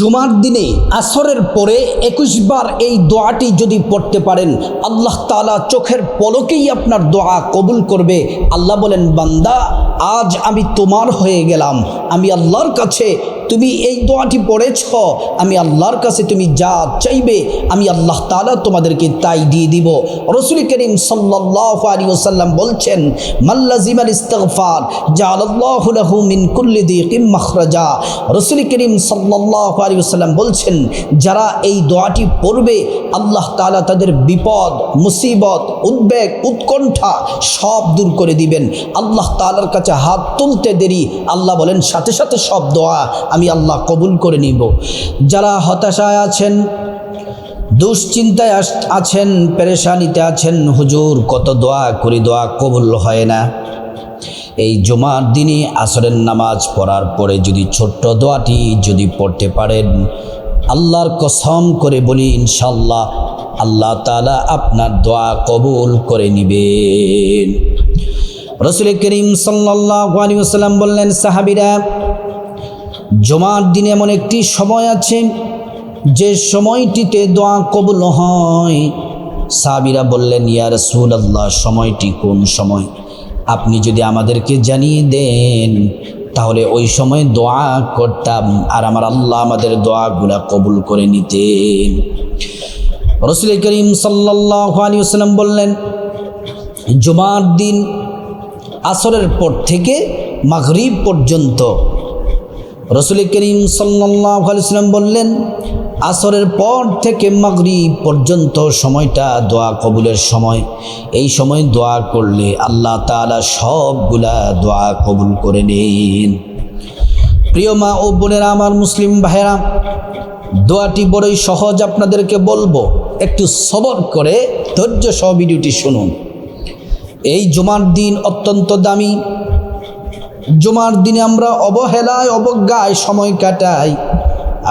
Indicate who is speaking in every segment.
Speaker 1: জুমার দিনে আসরের পরে একুশ বার এই দোয়াটি যদি পড়তে পারেন, আল্লাহ তালা চোখের পলকেই আপনার দোয়া কবুল করবে। আল্লাহ বলেন, বান্দা, আজ আমি তোমার হয়ে গেলাম। আমি আল্লাহর কাছে তুমি এই দোয়াটি পড়েছ। আমি আল্লাহর কাছে তুমি যা চাইবে, আমি আল্লাহ তালা তোমাদেরকে তাই দিয়ে দিব। রসুল করিম সাল্লাহ আলী ওসাল্লাম বলছেন মাল্লাজিম আল ইস্তফার জালাল্লাহু মিন কুল্লি দিকিম রসুল করিম সাল্লাহ আলী ওসাল্লাম বলছেন, যারা এই দোয়াটি পড়বে, আল্লাহ তালা তাদের বিপদ, মুসিবত, উদ্বেগ, উৎকণ্ঠা সব দূর করে দিবেন। আল্লাহ তালার কাছে হাত তুলতে দেরি, আল্লাহ বলেন, সাথে সাথে সব দোয়া আমি আল্লাহ কবুল করে নিব। যারা হতাশায় আছেন, দুশ্চিন্তায় আছেন, পেরেশানিতে আছেন, হুজুর, কত দোয়া করি, দোয়া কবুল হয় না। এই জুমার দিনে আসরের নামাজ পড়ার পরে যদি ছোট্ট দোয়াটি যদি পড়তে পারেন, আল্লাহর কসম করে বলি ইনশাল্লাহ আল্লাহ তালা আপনার দোয়া কবুল করে নিবেন। রসুল করিম সাল্লাম বললেন, সাহাবিরা, জমার দিনে এমন একটি সময় আছে, যে সময়টিতে দোয়া কবুল হয়। সাহাবিরা বললেন, ইয়া রসুল আল্লাহ সময়টি কোন সময়? আপনি যদি আমাদেরকে জানিয়ে দেন, তাহলে ওই সময় দোয়া করতাম আর আমার আল্লাহ আমাদের দোয়াগুলা কবুল করে নিতেন। রসুল করিম সাল্লাহ আলী বললেন, জুমার দিন আসরের পর থেকে মাগরিব পর্যন্ত রসুল করিম সাল্লাম বললেন আসরের পর থেকে মাগরিব পর্যন্ত সময়টা দোয়া কবুলের সময়। এই সময় দোয়া করলে আল্লাহ তালা সবগুলা দোয়া কবুল করে নেন। প্রিয় মা ও বোনেরা, আমার মুসলিম ভাইয়েরা, দোয়াটি বড়ই সহজ আপনাদেরকে বলব। একটু সবর করে ধৈর্য সহ ভিডিওটি শুনুন। এই জুমার দিন অত্যন্ত দামি। জুমার দিনে আমরা অবহেলায়, অবজ্ঞায় সময় কাটাই।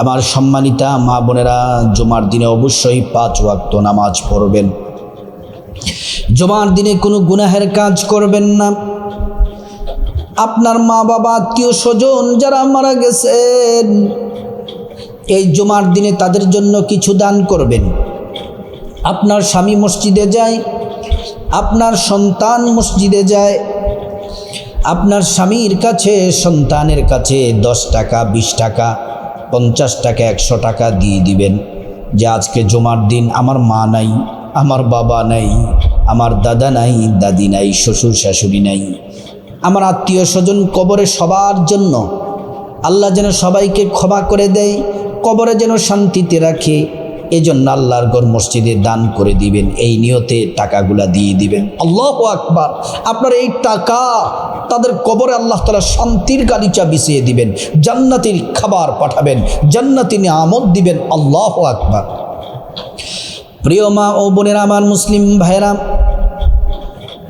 Speaker 1: আমার সম্মানিতা মা বোনেরা, জুমার দিনে অবশ্যই পাঁচ ওয়াক্ত নামাজ পড়বেন। জুমার দিনে কোনো গুনাহের কাজ করবেন না। আপনার মা বাবা, আত্মীয় স্বজন যারা মারা গেছেন, এই জুমার দিনে তাদের জন্য কিছু দান করবেন। আপনার স্বামী মসজিদে যায়, আপনার সন্তান মসজিদে যায়, আপনার স্বামীর কাছে, সন্তানের কাছে দশ টাকা, বিশ টাকা পঞ্চাশ টাকা একশো টাকা দিয়ে দিবেন। যে আজকে জমার দিন আমার মা নাই, আমার বাবা নাই, আমার দাদা নাই, দাদি নাই, শ্বশুর শাশুড়ি নাই। আমার আত্মীয় স্বজন কবরে সবার জন্য আল্লাহ যেন সবাইকে ক্ষমা করে দেয়, কবরে যেন শান্তিতে রাখে, এজন্য আল্লাহর গড় মসজিদে দান করে দিবেন। এই নিয়তে টাকাগুলা দিয়ে দিবেন। আল্লাহ আকবার। আপনার এই টাকা তাদের কবরে আল্লাহ তালা শান্তির গালিচা বিছিয়ে দিবেন, জান্নাতির খাবার পাঠাবেন, জান্নাতি আমদ দিবেন, আল্লাহ আকবার। প্রিয় মা ও বোনেরা, আমার মুসলিম ভাইরা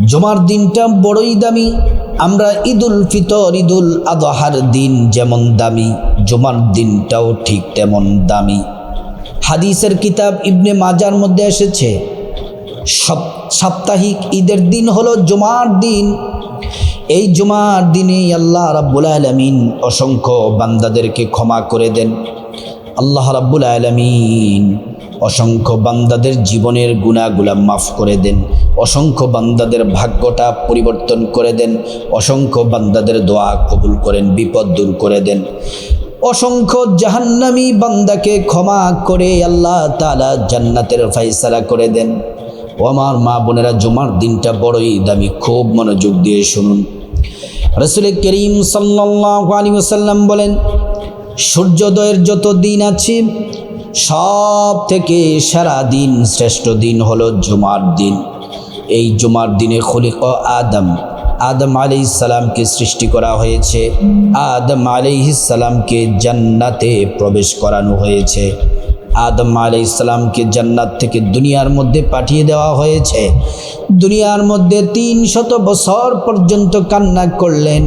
Speaker 1: জমার দিনটা বড়ই দামি। আমরা ঈদুল ফিতর, ঈদুল আদহার দিন যেমন দামি, জমার দিনটাও ঠিক তেমন দামি। হাদিসের কিতাব ইবনে মাজার মধ্যে এসেছে, সপ- সাপ্তাহিক ঈদের দিন হলো জমার দিন। এই জুমার দিনে আল্লাহ রাব্বুল আলমিন অসংখ্য বান্দাদেরকে ক্ষমা করে দেন। আল্লাহ রাব্বুল আলমিন অসংখ্য বান্দাদের জীবনের গুণাগুলা মাফ করে দেন। অসংখ্য বান্দাদের ভাগ্যটা পরিবর্তন করে দেন। অসংখ্য বান্দাদের দোয়া কবুল করেন, বিপদ দূর করে দেন। অসংখ্য জাহান্নামী বান্দাকে ক্ষমা করে আল্লাহ তালা জান্নাতের ফাইসালা করে দেন। ও আমার মা বোনেরা, জুমার দিনটা বড়ই দামি। খুব মনোযোগ দিয়ে শুনুন। রসুল করিম সাল্লাহ আলী ওসাল্লাম বলেন, সূর্যোদয়ের যত দিন আছে সব থেকে সারা দিন, শ্রেষ্ঠ দিন হলো জুমার দিন। এই জুমার দিনে খলিক আদম আদম আলাইসালামকে সৃষ্টি করা হয়েছে। আদম আলাইসালামকে জান্নাতে প্রবেশ করানো হয়েছে। আদম আলি ইসলামকে জান্নাত থেকে দুনিয়ার মধ্যে পাঠিয়ে দেওয়া হয়েছে। দুনিয়ার মধ্যে তিন শত বছর পর্যন্ত কান্না করলেন।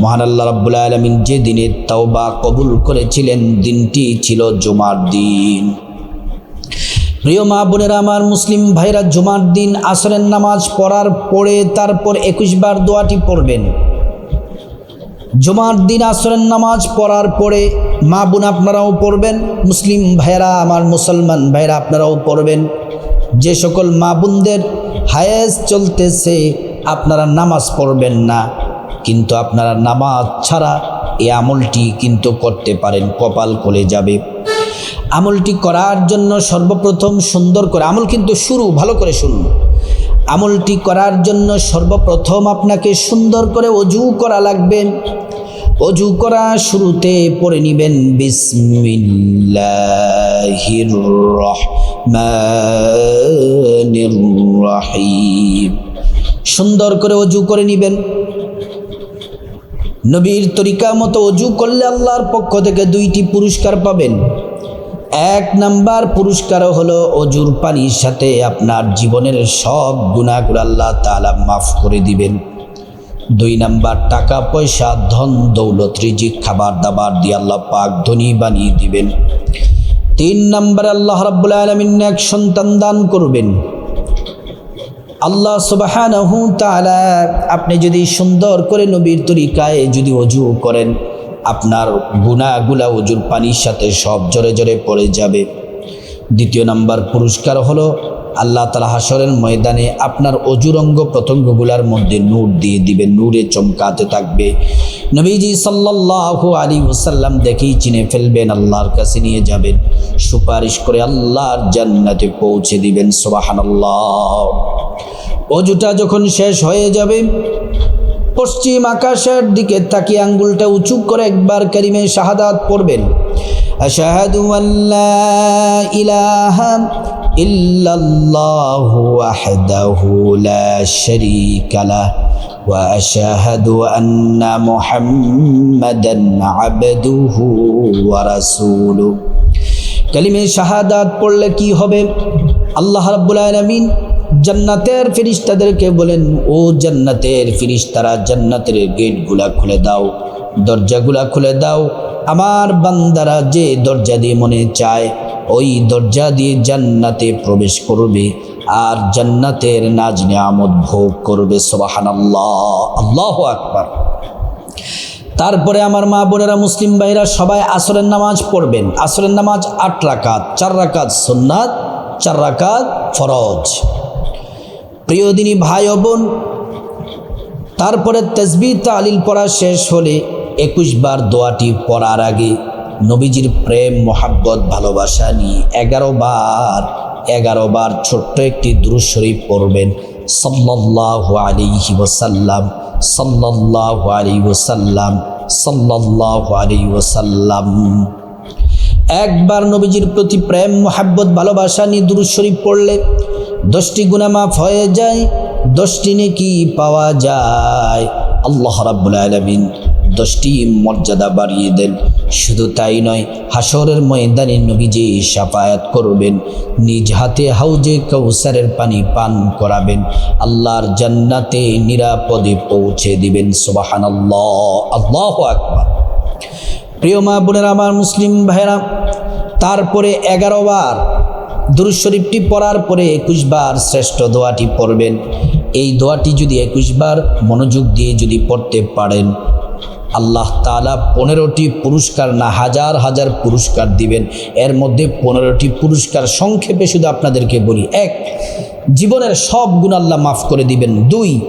Speaker 1: মহান আল্লাহ আলমিন যে দিনে তাওবা কবুল করেছিলেন, দিনটি ছিল জুমার দিন। প্রিয় মা বোনেরা, আমার মুসলিম ভাইরা, জুমার দিন আসরের নামাজ পড়ার পরে তারপর একুশ বার দোয়াটি পড়বেন। জুমার দিন আসরের নামাজ পড়ার পরে মা বোন আপনারাও পড়বেন, মুসলিম ভাইয়েরা, আমার মুসলমান ভাইয়েরা আপনারাও পড়বেন। যে সকল মা বোনদের হায়েস চলতেছে, আপনারা নামাজ পড়বেন না। কিন্তু আপনারা নামাজ ছাড়া এই আমলটি কিন্তু করতে পারেন, কপাল কলে যাবে। আমলটি করার জন্য সর্বপ্রথম সুন্দর করে, আমল কিন্তু শুরু, ভালো করে শুনুন। আমলটি করার জন্য সর্বপ্রথম আপনাকে সুন্দর করে অজু করা লাগবে। অজু করা শুরুতে পড়ে নিবেন, বিসমিল্লাহির সুন্দর করে অজু করে নিবেন। নবীর তরিকা মতো অজু করলে আল্লাহর পক্ষ থেকে দুইটি পুরস্কার পাবেন। এক নাম্বার পুরস্কার হলো অজুর পানির সাথে আপনার জীবনের সব গুণাগুলো আল্লাহ তাআলা মাফ করে দিবেন। দুই নাম্বার, টাকা, পয়সা, ধন, দৌলত, রিজিক, খাবার দাবার দিয়ে আল্লাহ পাক ধনী বানিয়ে দিবেন। তিন নাম্বার, আল্লাহ রাব্বুল আলমিন এক সন্তান দান করবেন। আল্লাহ সুবাহানহু তাআলা আপনি যদি সুন্দর করে নবীর তরিকায় যদি অজু করেন আপনার গুণাগুলা অজুর পানির সাথে সব জোরে জোরে পড়ে যাবে। দ্বিতীয় নাম্বার পুরস্কার হলো আল্লাহ তালা হাসরের ময়দানে আপনার অজুরঙ্গ প্রত্যঙ্গগুলার মধ্যে নূর দিয়ে দিবেন নূরে চমকাতে থাকবে। নবীজি সাল্লাল্লাহু আলী ওসাল্লাম দেখেই চিনে ফেলবেন, আল্লাহর কাছে নিয়ে যাবেন। সুপারিশ করে আল্লাহর জান্নাতে পৌঁছে দিবেন, সুবহানাল্লাহ। অজুটা যখন শেষ হয়ে যাবে পশ্চিম আকাশের দিকে তাকিয়ে আঙ্গুলটা উঁচু করে একবার কারিমে শাহাদাত পড়বেন আশাহাদু আল্লাহ ইলাহা ইল্লাল্লাহু ওয়াহদাহু লা শারীকা লাহ وأشهد أن محمدا عبده ورسوله কালিমে শাহাদাত পড়লে কি হবে আল্লাহ রাব্বুল আলামিন জান্নাতের ফিরিস্তাদেরকে বলেন, ও জান্নাতের ফিরিস্তারা, জান্নাতের গেটগুলা খুলে দাও, দরজাগুলা খুলে দাও। আমার বান্দারা যে দরজা দিয়ে মনে চায়, ওই দরজা দিয়ে জান্নাতে প্রবেশ করবে আর জান্নাতের নাজ নিয়ামত ভোগ করবে। সোবাহান আল্লাহ আল্লাহ আকবার। তারপরে আমার মা বোনেরা মুসলিম ভাইরা সবাই আসরের নামাজ পড়বেন। আসরের নামাজ আট রাকাত, চার রাকাত সুন্নাত, চার রাকাত ফরজ। প্রিয় দিনী ভাই বোন, তারপরে তসবি তালিল পড়া শেষ হলে একুশ বার দোয়াটি পড়ার আগে নবীজির প্রেম, মোহাব্বত, ভালোবাসা নিয়ে এগারো বার এগারো বার ছোট্ট একটি দুরুশরীফ পড়বেন। সাল্লাল্লাহু আলাইহি ওয়াসাল্লাম, সাল্লাল্লাহু আলাইহি ওয়াসাল্লাম, সাল্লাল্লাহু আলাইহি ওয়াসাল্লাম। একবার নবীজির প্রতি প্রেম, মোহাব্বত, ভালোবাসা নিয়ে শরীফ পড়লে দশটি গুণা মাফ হয়ে যায়, দশটি নেকি পাওয়া যায়। আল্লাহ রাব্বুল আলামিন দশটি মর্যাদা বাড়িয়ে দেন। শুধু তাই নয় হাসরের ময়দানে নবীজি সাফায়াত করবেন, নিজ হাতে হাউজে কৌসারের পানি পান করাবেন। আল্লাহর জান্নাতে নিরাপদে পৌঁছে দিবেন, সুবহানাল্লাহ, আল্লাহু আকবার। প্রিয় মা বোনেরা, আমার মুসলিম ভাইরা তারপরে এগারো বার দুরুদ শরীফটি পড়ার পরে একুশ বার শ্রেষ্ঠ দোয়াটি পড়বেন। এই দোয়াটি যদি একুশ বার মনোযোগ দিয়ে যদি পড়তে পারেন, আল্লাহ তালা পনেরোটি পুরস্কার না হাজার হাজার পুরস্কার দিবেন। এর মধ্যে পনেরোটি পুরস্কার সংক্ষেপে শুধু আপনাদেরকে বলি। এক, জীবনের সব গুণ আল্লাহ মাফ করে দিবেন। দুই,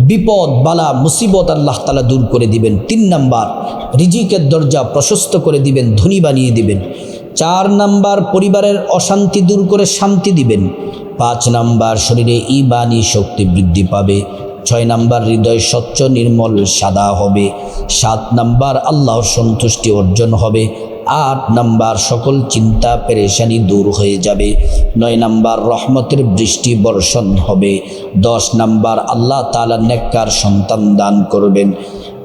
Speaker 1: বিপদ, বালা, মুসিবত আল্লাহ তালা দূর করে দিবেন। তিন নাম্বার, রিজিকের দরজা প্রশস্ত করে দিবেন, ধনী বানিয়ে দিবেন। চার নাম্বার পরিবারের অশান্তি দূর করে শান্তি দিবেন। পাঁচ নাম্বার শরীরে ইবানি শক্তি বৃদ্ধি পাবে। ছয় নাম্বার হৃদয় স্বচ্ছ, নির্মল, সাদা হবে। সাত নাম্বার আল্লাহর সন্তুষ্টি অর্জন হবে। আট নাম্বার সকল চিন্তা পেরেশানি দূর হয়ে যাবে। নয় নাম্বার রহমতের বৃষ্টি বর্ষণ হবে। দশ নাম্বার আল্লাহ তালা নেককার সন্তান দান করবেন।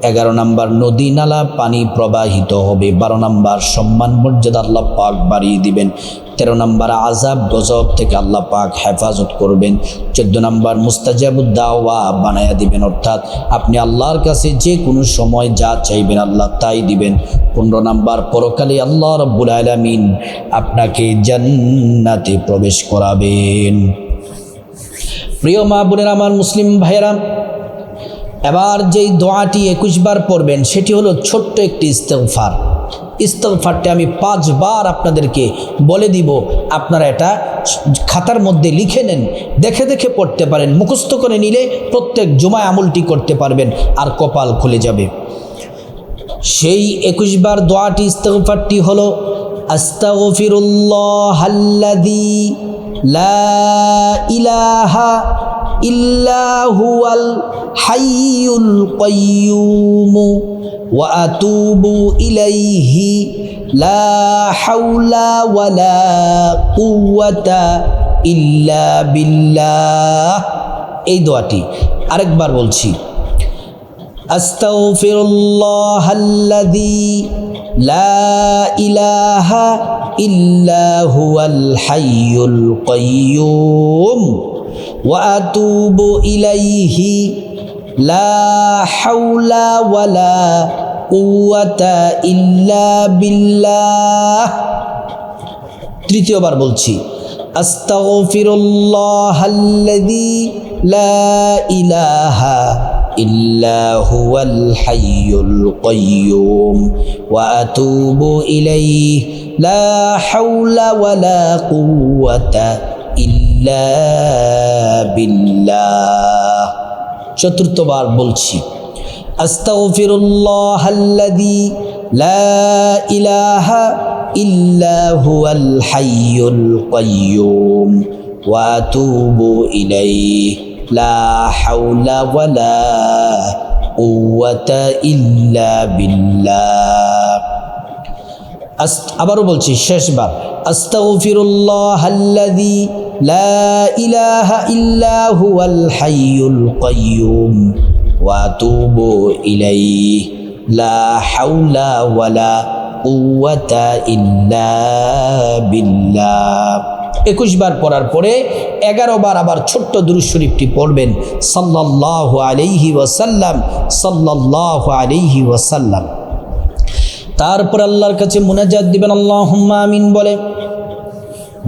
Speaker 1: এগারো নাম্বার, নদী নালা পানি প্রবাহিত হবে। বারো নাম্বার, সম্মান মর্যাদা আল্লাহ পাক বাড়িয়ে দিবেন। তেরো নাম্বার আজাব গজব থেকে আল্লাহ পাক হেফাজত করবেন। চোদ্দ নাম্বার, মুস্তাজাবুদ্দাওয়া বানায়া দিবেন, অর্থাৎ আপনি আল্লাহর কাছে যে কোনো সময় যা চাইবেন আল্লাহ তাই দিবেন। পনেরো নাম্বার, পরকালে আল্লাহ রব্বুল আলমিন আপনাকে জান্নাতে প্রবেশ করাবেন। প্রিয় মা বোনের, আমার মুসলিম ভাইয়েরা এবার যেই দোয়াটি একুশ বার পড়বেন, সেটি হলো ছোট্ট একটি ইস্তেগফার। ইস্তেগফারটি আমি পাঁচবার আপনাদেরকে বলে দিব, আপনারা এটা খাতার মধ্যে লিখে নেন, দেখে দেখে পড়তে পারেন, মুখস্থ করে নিলে প্রত্যেক জুমায় আমলটি করতে পারবেন আর কপাল খুলে যাবে। সেই একুশ বার দোয়াটি, ইস্তেগফারটি হলো আস্তাগফিরুল্লাহাল্লাযী লা ইলাহা ইল্লাহুয়াল হাইয়ুল কয়্যুম ওয়া আতুবু ইলাইহি লা হাওলা ওয়ালা কুওয়াতা ইল্লা বিল্লাহ। এই দোয়াটি আরেকবার বলছি। আস্তাগফিরুল্লাহাল্লাযী লা ইলাহা ইল্লা হুয়াল হাইয়ুল কাইয়্যুম وأتوب إليه لا حول ولا قوة إلا بالله তৃতীয়বার বলছি আস্তাগফিরুল্লাহাল্লাযী লা ইলাহা ইল্লা হুয়াল হাইয়ুল কাইয়্যুম ওয়া আতুবু ইলাইহি লা হাওলা ওয়ালা কুওয়াতা ইল্লা বিল্লাহ চতুর্থবার বলছি, আস্তাগফিরুল্লাহাল্লাযী লা ইলাহা ইল্লা হুয়াল হাইয়ুল কাইয়্যুম ওয়া আতুবু ইলাইহি। লা হাওলা ওয়ালা কুওয়াতা ইল্লা বিল্লাহ। আবারও বলছি, শেষবার। আস্তাগফিরুল্লাহাল্লাযী লা ইলাহা ইল্লা হুয়াল হাইয়ুল কাইয়্যুম ওয়া আতুবু ইলাইহি। লা হাওলা ওয়ালা কুওয়াতা ইল্লা বিল্লাহ। একুশ বার পড়ার পরে এগারো বার আবার ছোট্ট দুরুদ শরীফটি পড়বেন। সাল্লাল্লাহু আলাইহি ওয়াসাল্লাম, সাল্লাল্লাহু আলাইহি ওয়াসাল্লাম। তারপর আল্লাহর কাছে মুনাজাত দিবেন আল্লাহ আমিন বলে।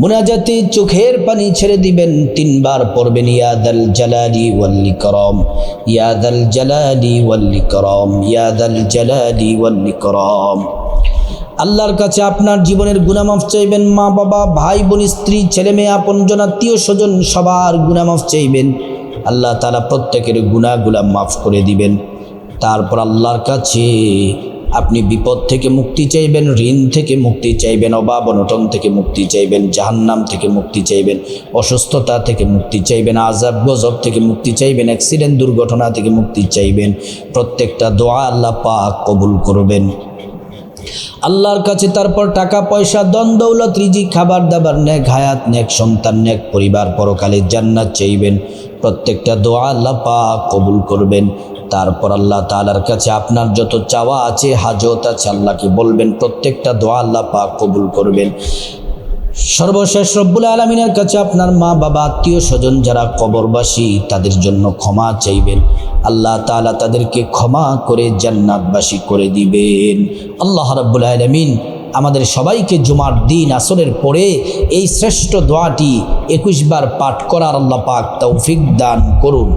Speaker 1: মুনাজাতে চোখের পানি ছেড়ে দিবেন, তিনবার পড়বেন ইয়াদাল জালালি ওয়াল্লি করম ইয়াদাল জালালি ওয়াল্লি করম ইয়াদাল জালালি ওয়াল্লি করম আল্লাহর কাছে আপনার জীবনের গুনামাফ চাইবেন, মা বাবা, ভাই বোন, স্ত্রী, ছেলে মেয়ে আপনজন আত্মীয় স্বজন, সবার গুনামাফ চাইবেন। আল্লাহ তালা প্রত্যেকের গুণাগুলা মাফ করে দিবেন। তারপর আল্লাহর কাছে আপনি বিপদ থেকে মুক্তি চাইবেন, ঋণ থেকে মুক্তি চাইবেন, অভাব অনটন থেকে মুক্তি চাইবেন, জাহান্নাম থেকে মুক্তি চাইবেন, অসুস্থতা থেকে মুক্তি চাইবেন আজাব গজব থেকে মুক্তি চাইবেন অ্যাক্সিডেন্ট দুর্ঘটনা থেকে মুক্তি চাইবেন, প্রত্যেকটা দোয়া আল্লাহ পাক কবুল করবেন। আল্লাহর কাছে তারপর টাকা, পয়সা দন দৌলত রিজি খাবার দাবার, নেক হায়াত, নেক সন্তান, নেক পরিবার পরকালে জান্নাত চাইবেন। প্রত্যেকটা দোয়া আল্লাহ পাক কবুল করবেন। তারপর আল্লাহ তাআলার কাছে আপনার যত চাওয়া আছে, হাজত আছে, আল্লাহকে বলবেন, প্রত্যেকটা দোয়া আল্লাহ পাক কবুল করবেন। সর্বশেষ রব্বুল আলমিনের কাছে আপনার মা, বাবা, আত্মীয় স্বজন যারা কবরবাসী, তাদের জন্য ক্ষমা চাইবেন। আল্লাহ তাআলা তাদেরকে ক্ষমা করে জান্নাতবাসী করে দিবেন। আল্লাহ রব্বুল আলমিন আমাদের সবাইকে জুমার দিন আসরের পরে এই শ্রেষ্ঠ দোয়াটি একুশ বার পাঠ করার আল্লাহ পাক তৌফিক দান করুন।